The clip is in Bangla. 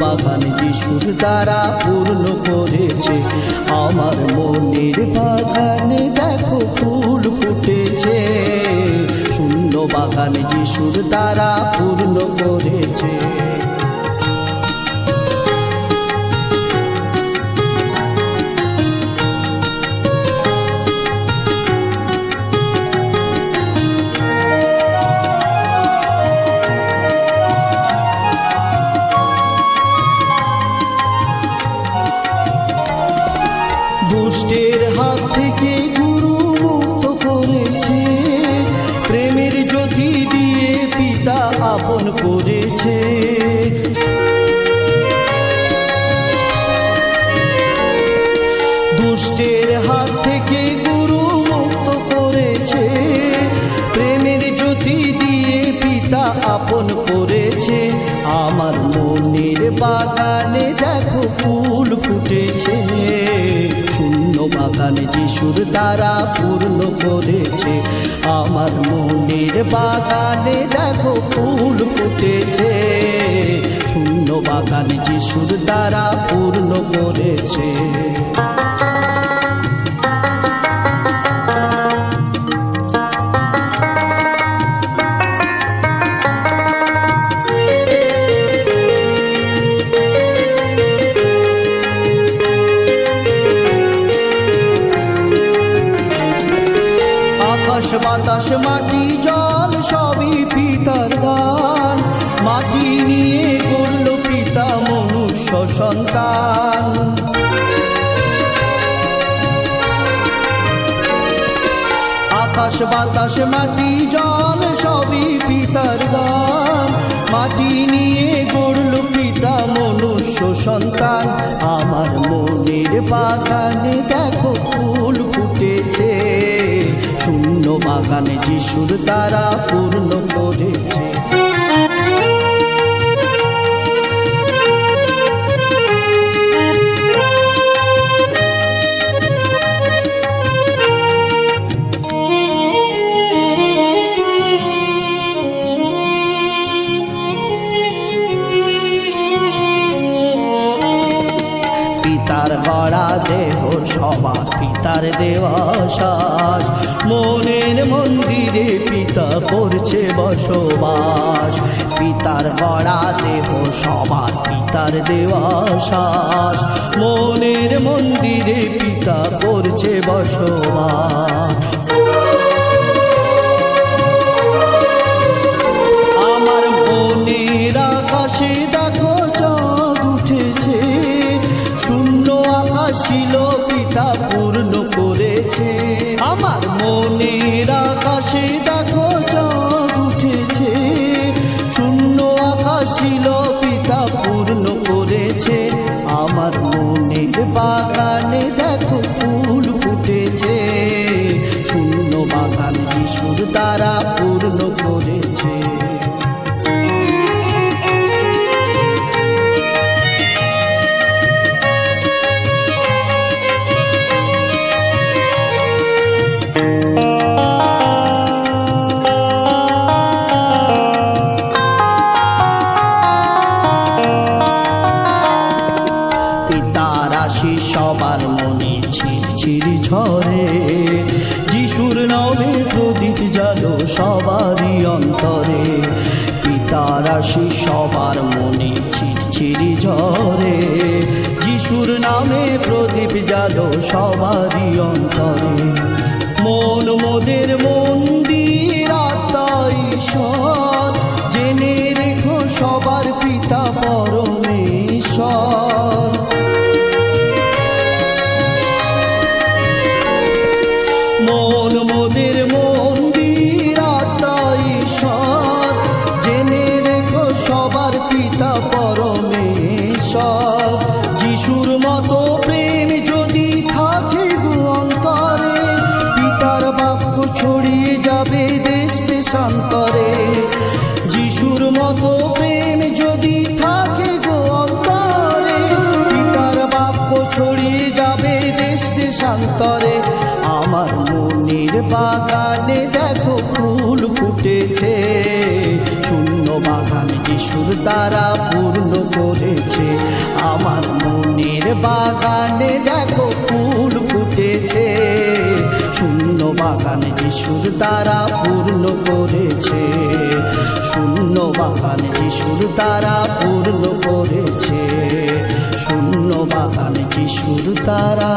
বাগান যিশুর দ্বারা পূর্ণ করেছে। আমার মনের বাগানে দেখো ফুল ফুটেছে। শূন্য বাগান যিশুর দ্বারা পূর্ণ করেছে। দুষ্টের হাত থেকে গুরু মুক্ত করেছে। প্রেমের জ্যোতি দিয়ে পিতা আপন করেছে। আমার মনের বাগানে দেখো ফুল ফুটেছে। শূন্য বাগানে যিশুর দ্বারা পূর্ণ করেছে। আমার মনের বাগানে দেখো ফুল ফুটেছে। শূন্য বাগানে যিশুর দ্বারা পূর্ণ করেছে। বাতাস, মাটি, জল, সবই পিতার দান মাটি নিয়ে করল পিতা মনুষ্য সন্তান। আকাশ, বাতাস, মাটি, জল, সবই পিতার দান মাটি নিয়ে গড়ল পিতা মনুষ্য সন্তান। আমার মনের বাগানে দেখো বাগানে যিশুর তারা পূর্ণ করেছে পিতার গড়া দেহ সবার পিতার দেবাস মনের মন্দিরে পিতা করছে বসবাস। পিতার গড়া দেহ সবার পিতার দেবাস মনের মন্দিরে পিতা করছে বসবাস। পিতা পূর্ণ করেছে। আমার মনের আকাশে দেখো চাঁদ উঠেছে। শূন্য আকাশ ছিল পিতা পূর্ণ করেছে। আমার মনের বাগানে ছিরছির ঝরে যিশুর নামে প্রদীপ জালো সবারই অন্তরে। পিতার আশিস সবার মনে ছিরছির ঝরে। যিশুর নামে প্রদীপ জালো সবারই অন্তরে। মন মোদের মন্দির আত্মাই ঈশ্বর। জেনে রেখো সবার দেশান্তরে যিশুর মতো প্রেম যদি থাকে গো অন্তরে, পিতার বাক্য ছড়িয়ে যাবে দেশ দেশান্তরে আমার মনির বাগানে দেখো ফুল ফুটেছে, শূন্য বাগান যিশুর দ্বারা পূর্ণ করেছে। আমার মনির বাগানে দেখো ফুল ফুটেছে। শূন্য বাগান যিশুর দ্বারা পূর্ণ করেছে। শূন্য বাগান যিশুর দ্বারা পূর্ণ করেছে। শূন্য বাগান যিশুর দ্বারা